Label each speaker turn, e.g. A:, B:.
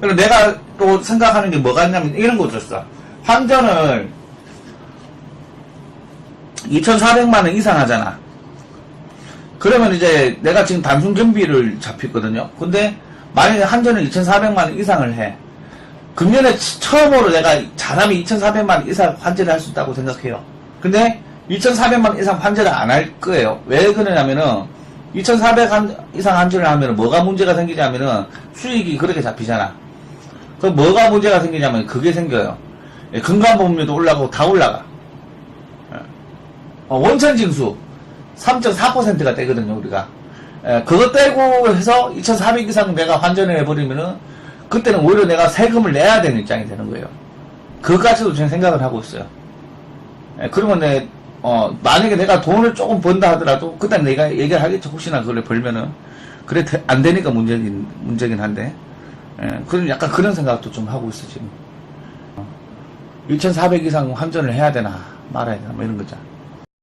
A: 그리고 내가 또 생각하는 게 뭐가 있냐면 이런 거 줬어. 환전을 2,400만 원 이상 하잖아. 그러면 이제 내가 지금 단순 경비를 잡혔거든요. 근데 만약에 한전을 2,400만 원 이상을 해. 금년에 치- 처음으로 내가 잘하면 2,400만 원 이상 환전을 할 수 있다고 생각해요. 근데 2,400만 원 이상 환전을 안 할 거예요. 왜 그러냐면은 2,400 한- 이상 환전을 하면 뭐가 문제가 생기냐면은 수익이 그렇게 잡히잖아. 그럼 뭐가 문제가 생기냐면 그게 생겨요. 예, 금감보험료도 올라가고 다 올라가. 예. 어, 원천 징수 3.4%가 떼거든요, 우리가. 예, 그거 떼고 해서 2,400 이상 내가 환전을 해버리면은 그때는 오히려 내가 세금을 내야 되는 입장이 되는 거예요. 그것까지도 지금 생각을 하고 있어요. 예, 그러면 내, 어, 만약에 내가 돈을 조금 번다 하더라도, 그때 내가 얘기를 하겠죠. 혹시나 그걸 벌면은. 그래, 되- 안 되니까 문제긴, 문제긴 한데. 예, 그런, 약간 그런 생각도 좀 하고 있어, 지금. 2,400 이상 환전을 해야 되나, 말아야 되나, 뭐 이런 거죠.